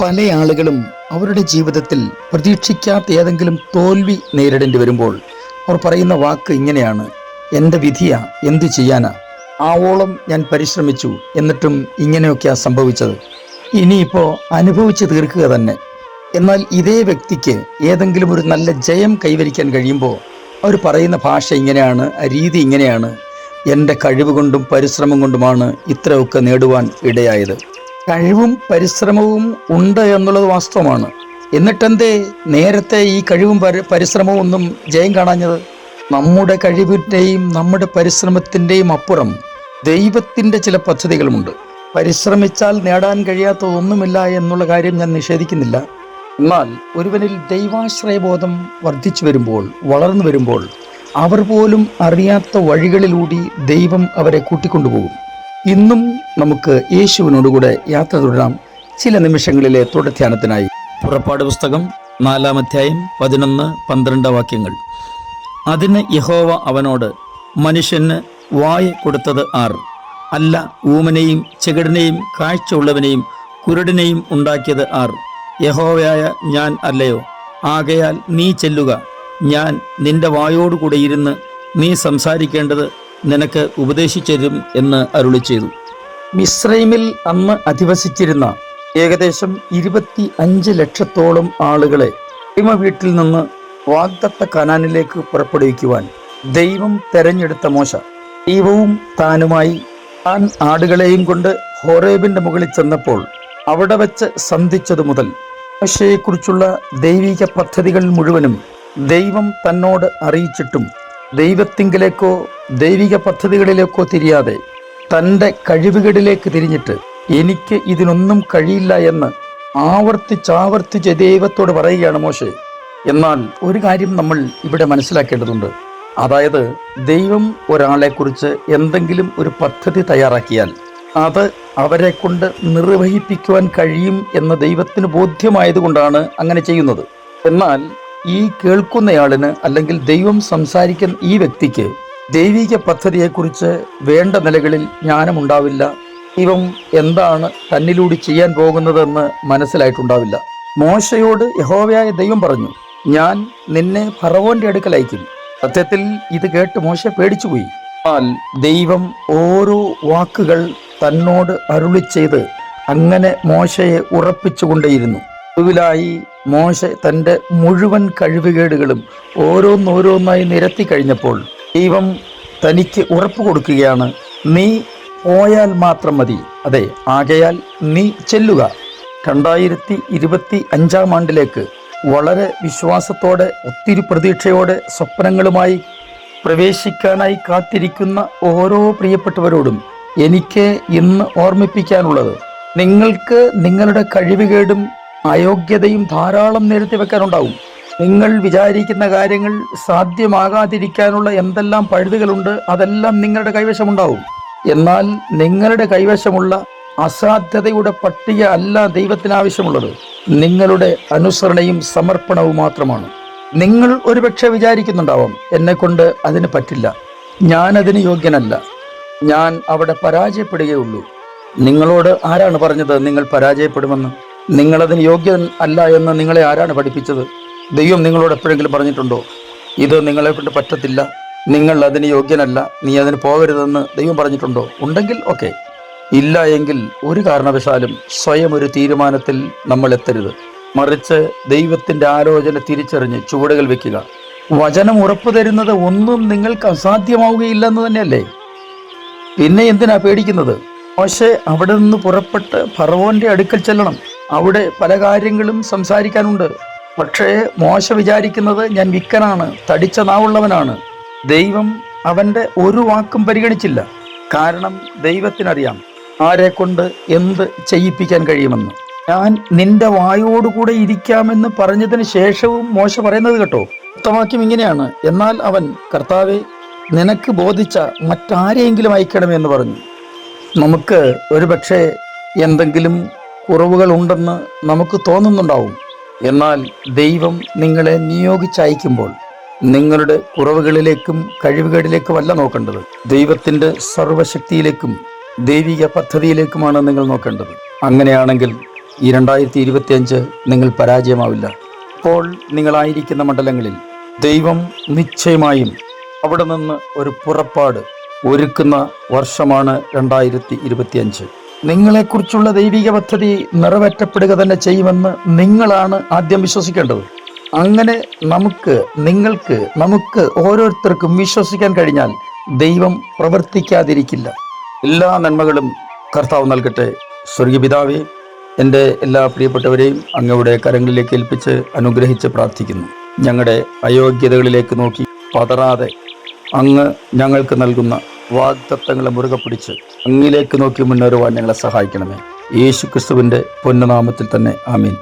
പല ആളുകളും അവരുടെ ജീവിതത്തിൽ പ്രതീക്ഷിക്കാത്ത ഏതെങ്കിലും തോൽവി നേരിടേണ്ടി വരുമ്പോൾ അവർ പറയുന്ന വാക്ക് ഇങ്ങനെയാണ്. എന്റെ വിധിയാ എന്തു ചെയ്യാനാ? ആവോളം ഞാൻ പരിശ്രമിച്ചു എന്നിട്ടും ഇങ്ങനെയൊക്കെയാ സംഭവിച്ചത്. ഇനിയിപ്പോൾ അനുഭവിച്ച് തീർക്കുക തന്നെ. എന്നാൽ ഇതേ വ്യക്തിക്ക് ഏതെങ്കിലും ഒരു നല്ല ജയം കൈവരിക്കാൻ കഴിയുമ്പോൾ അവർ പറയുന്ന ഭാഷ ഇങ്ങനെയാണ് രീതി ഇങ്ങനെയാണ്. എന്റെ കഴിവ് കൊണ്ടും പരിശ്രമം കൊണ്ടുമാണ് ഇത്രയൊക്കെ നേടുവാൻ ഇടയായത്. കഴിവും പരിശ്രമവും ഉണ്ട് എന്നുള്ളത് വാസ്തവമാണ്. എന്നിട്ടെന്തേ നേരത്തെ ഈ കഴിവും പരി- പരിശ്രമവും ഒന്നും ജയം കാണാഞ്ഞത്? നമ്മുടെ കഴിവിന്റെയും നമ്മുടെ പരിശ്രമത്തിന്റെയും അപ്പുറം ദൈവത്തിന്റെ ചില പദ്ധതികളുമുണ്ട്. പരിശ്രമിച്ചാൽ നേടാൻ കഴിയാത്തതൊന്നുമില്ല എന്നുള്ള കാര്യം ഞാൻ നിഷേധിക്കുന്നില്ല. എന്നാൽ ഒരുവനിൽ ദൈവാശ്രയബോധം വർദ്ധിച്ചു വരുമ്പോൾ വളർന്നു വരുമ്പോൾ അവർ പോലും അറിയാത്ത വഴികളിലൂടി ദൈവം അവരെ കൂട്ടിക്കൊണ്ടുപോകും. ഇന്നും നമുക്ക് യേശുവിനോടുകൂടെ യാത്ര തുടരാം. ചില നിമിഷങ്ങളിലെ തുടർധ്യാനത്തിനായി. പുറപ്പാട് പുസ്തകം നാലാം അധ്യായം പതിനൊന്ന് പന്ത്രണ്ട് വാക്യങ്ങൾ. അതിന് യഹോവ അവനോട് മനുഷ്യന് വായ കൊടുത്തത് ആർ? അല്ല ഊമനെയും ചെകിടിനെയും കാഴ്ചയുള്ളവനെയും കുരുടിനെയും ഉണ്ടാക്കിയത് ആർ? യഹോവയായ ഞാൻ അല്ലയോ? ആകയാൽ നീ ചെല്ലുക. ഞാൻ നിന്റെ വായോടുകൂടെ ഇരുന്ന് നീ സംസാരിക്കേണ്ടത് നിനക്ക് ഉപദേശിച്ചരും എന്ന് അരുളി ചെയ്തു. മിശ്രൈമിൽ അന്ന് അധിവസിച്ചിരുന്ന ഏകദേശം ഇരുപത്തി അഞ്ച് ലക്ഷത്തോളം ആളുകളെ ഹിമ വീട്ടിൽ നിന്ന് വാഗ്ദത്ത കനാനിലേക്ക് പുറപ്പെടുവിക്കുവാൻ ദൈവം തെരഞ്ഞെടുത്ത മോശ. ദൈവവും താനുമായി താൻ ആടുകളെയും കൊണ്ട് ഹോറേബിന്റെ മുകളിൽ ചെന്നപ്പോൾ അവിടെ വെച്ച് സന്ധിച്ചതു മുതൽ മോശയെക്കുറിച്ചുള്ള ദൈവിക പദ്ധതികൾ മുഴുവനും ദൈവം തന്നോട് അറിയിച്ചിട്ടും ദൈവത്തിങ്കിലേക്കോ ദൈവിക പദ്ധതികളിലേക്കോ തിരിയാതെ തന്റെ കഴിവുകളിലേക്ക് തിരിഞ്ഞിട്ട് എനിക്ക് ഇതിനൊന്നും കഴിയില്ല എന്ന് ആവർത്തിച്ചാവർത്തിച്ച് ദൈവത്തോട് പറയുകയാണ് മോശെ. എന്നാൽ ഒരു കാര്യം നമ്മൾ ഇവിടെ മനസ്സിലാക്കേണ്ടതുണ്ട്. അതായത് ദൈവം ഒരാളെക്കുറിച്ച് എന്തെങ്കിലും ഒരു പദ്ധതി തയ്യാറാക്കിയാൽ അത് അവരെ കൊണ്ട് നിർവഹിപ്പിക്കുവാൻ കഴിയും എന്ന് ദൈവത്തിന് ബോധ്യമായതുകൊണ്ടാണ് അങ്ങനെ ചെയ്യുന്നത്. എന്നാൽ ഈ കേൾക്കുന്നയാളിന് അല്ലെങ്കിൽ ദൈവം സംസാരിക്കുന്ന ഈ വ്യക്തിക്ക് ദൈവിക പദ്ധതിയെക്കുറിച്ച് വേണ്ട നിലകളിൽ ജ്ഞാനമുണ്ടാവില്ല. ദൈവം എന്താണ് തന്നിലൂടെ ചെയ്യാൻ പോകുന്നതെന്ന് മനസ്സിലായിട്ടുണ്ടാവില്ല. മോശയോട് യഹോവയായ ദൈവം പറഞ്ഞു ഞാൻ നിന്നെ ഫറവോന്റെ അടുക്കൽ അയക്കും. സത്യത്തിൽ ഇത് കേട്ട് മോശ പേടിച്ചുപോയി. എന്നാൽ ദൈവം ഓരോ വാക്കുകൾ തന്നോട് അരുളി ചെയ്ത് അങ്ങനെ മോശയെ ഉറപ്പിച്ചുകൊണ്ടേയിരുന്നു. ഒടുവിലായി മോശ തന്റെ മുഴുവൻ കഴിവുകേടുകളും ഓരോന്നോരോന്നായി നിരത്തി കഴിഞ്ഞപ്പോൾ ദൈവം തനിക്ക് ഉറപ്പ് കൊടുക്കുകയാണ് നീ പോയാൽ മാത്രം മതി. അതെ ആകയാൽ നീ ചെല്ലുക. രണ്ടായിരത്തി ഇരുപത്തി അഞ്ചാം ആണ്ടിലേക്ക് വളരെ വിശ്വാസത്തോടെ ഒത്തിരി പ്രതീക്ഷയോടെ സ്വപ്നങ്ങളുമായി പ്രവേശിക്കാനായി കാത്തിരിക്കുന്ന ഓരോ പ്രിയപ്പെട്ടവരോടും എനിക്ക് ഇന്ന് ഓർമ്മിപ്പിക്കാനുള്ളത് നിങ്ങൾക്ക് നിങ്ങളുടെ കഴിവുകേടും അയോഗ്യതയും ധാരാളം നിരത്തി വെക്കാനുണ്ടാവും. നിങ്ങൾ വിചാരിക്കുന്ന കാര്യങ്ങൾ സാധ്യമാകാതിരിക്കാനുള്ള എന്തെല്ലാം പഴുതുകളുണ്ട് അതെല്ലാം നിങ്ങളുടെ കൈവശമുണ്ടാവും. എന്നാൽ നിങ്ങളുടെ കൈവശമുള്ള അസാധ്യതയുടെ പട്ടിക അല്ല ദൈവത്തിന് ആവശ്യമുള്ളത്. നിങ്ങളുടെ അനുസരണയും സമർപ്പണവും മാത്രമാണ്. നിങ്ങൾ ഒരുപക്ഷെ വിചാരിക്കുന്നുണ്ടാവാം എന്നെ കൊണ്ട് അതിന് പറ്റില്ല. ഞാനതിന് യോഗ്യനല്ല. ഞാൻ അവിടെ പരാജയപ്പെടുകയുള്ളൂ. നിങ്ങളോട് ആരാണ് പറഞ്ഞത് നിങ്ങൾ പരാജയപ്പെടുമെന്ന്? നിങ്ങളതിന് യോഗ്യൻ അല്ല എന്ന് നിങ്ങളെ ആരാണ് പഠിപ്പിച്ചത്? ദൈവം നിങ്ങളോട് എപ്പോഴെങ്കിലും പറഞ്ഞിട്ടുണ്ടോ? ഇത് നിങ്ങളെ കൊണ്ട് പറ്റത്തില്ല. നിങ്ങൾ അതിന് യോഗ്യനല്ല. നീ അതിന് പോകരുതെന്ന് ദൈവം പറഞ്ഞിട്ടുണ്ടോ? ഉണ്ടെങ്കിൽ ഓക്കെ. ഇല്ല എങ്കിൽ ഒരു കാരണവശാലും സ്വയം ഒരു തീരുമാനത്തിൽ നമ്മൾ എത്തരുത്. മറിച്ച് ദൈവത്തിന്റെ ആലോചന തിരിച്ചറിഞ്ഞ് ചുവടുകൾ വെക്കുക. വചനം ഉറപ്പു തരുന്നത് ഒന്നും നിങ്ങൾക്ക് അസാധ്യമാവുകയില്ലെന്ന് തന്നെയല്ലേ? പിന്നെ എന്തിനാ പേടിക്കുന്നത്? പക്ഷേ അവിടെ നിന്ന് പുറപ്പെട്ട് ഫറവോന്റെ അടുക്കൽ ചെല്ലണം. അവിടെ പല കാര്യങ്ങളും സംസാരിക്കാനുണ്ട്. പക്ഷേ മോശ വിചാരിക്കുന്നത് ഞാൻ വിക്കനാണ് തടിച്ച നാവുള്ളവനാണ്. ദൈവം അവന്റെ ഒരു വാക്കും പരിഗണിച്ചില്ല. കാരണം ദൈവത്തിനറിയാം ആരെ കൊണ്ട് എന്ത് ചെയ്യിപ്പിക്കാൻ കഴിയുമെന്ന്. ഞാൻ നിന്റെ വായോടുകൂടെ ഇരിക്കാമെന്ന് പറഞ്ഞതിന് ശേഷവും മോശ പറയുന്നത് കേട്ടോ. ഉത്തമാക്യം ഇങ്ങനെയാണ് എന്നാൽ അവൻ കർത്താവെ നിനക്ക് ബോധിച്ച മറ്റാരെയെങ്കിലും അയക്കണമെന്ന് പറഞ്ഞു. നമുക്ക് ഒരുപക്ഷെ എന്തെങ്കിലും കുറവുകൾ ഉണ്ടെന്ന് നമുക്ക് തോന്നുന്നുണ്ടാവും. എന്നാൽ ദൈവം നിങ്ങളെ നിയോഗിച്ചയക്കുമ്പോൾ നിങ്ങളുടെ കുറവുകളിലേക്കും കഴിവുകളിലേക്കുമല്ല നോക്കേണ്ടത്. ദൈവത്തിന്റെ സർവശക്തിയിലേക്കും ദൈവിക പദ്ധതിയിലേക്കുമാണ് നിങ്ങൾ നോക്കേണ്ടത്. അങ്ങനെയാണെങ്കിൽ ഈ രണ്ടായിരത്തി ഇരുപത്തിയഞ്ച് നിങ്ങൾ പരാജയമാവില്ല. ഇപ്പോൾ നിങ്ങളായിരിക്കുന്ന മണ്ഡലങ്ങളിൽ ദൈവം നിശ്ചയമായും അവിടെ നിന്ന് ഒരു പുറപ്പാട് ഒരുക്കുന്ന വർഷമാണ് രണ്ടായിരത്തി ഇരുപത്തിയഞ്ച് നിങ്ങളെക്കുറിച്ചുള്ള ദൈവിക പദ്ധതി നിറവേറ്റപ്പെടുക തന്നെ ചെയ്യുമെന്ന് നിങ്ങളാണ് ആദ്യം വിശ്വസിക്കേണ്ടത്. അങ്ങനെ നമുക്ക് നിങ്ങൾക്ക് നമുക്ക് ഓരോരുത്തർക്കും വിശ്വസിക്കാൻ കഴിഞ്ഞാൽ ദൈവം പ്രവർത്തിക്കാതിരിക്കില്ല. എല്ലാ നന്മകളും കർത്താവ് നൽകട്ടെ. സ്വർഗീയ പിതാവേ എന്റെ എല്ലാ പ്രിയപ്പെട്ടവരെയും അങ്ങയുടെ കരങ്ങളിലേക്ക് ഏൽപ്പിച്ച് അനുഗ്രഹിച്ച് പ്രാർത്ഥിക്കുന്നു. ഞങ്ങളുടെ അയോഗ്യതകളിലേക്ക് നോക്കി പതറാതെ അങ്ങ് ഞങ്ങൾക്ക് നൽകുന്ന വാഗ്ദത്തങ്ങളെ മുറുകെ പിടിച്ച് അങ്ങിലേക്ക് നോക്കി മുന്നേറുവാൻ ഞങ്ങളെ സഹായിക്കണമേ. യേശു ക്രിസ്തുവിന്റെ പൊന്നുനാമത്തിൽ തന്നെ ആമീൻ.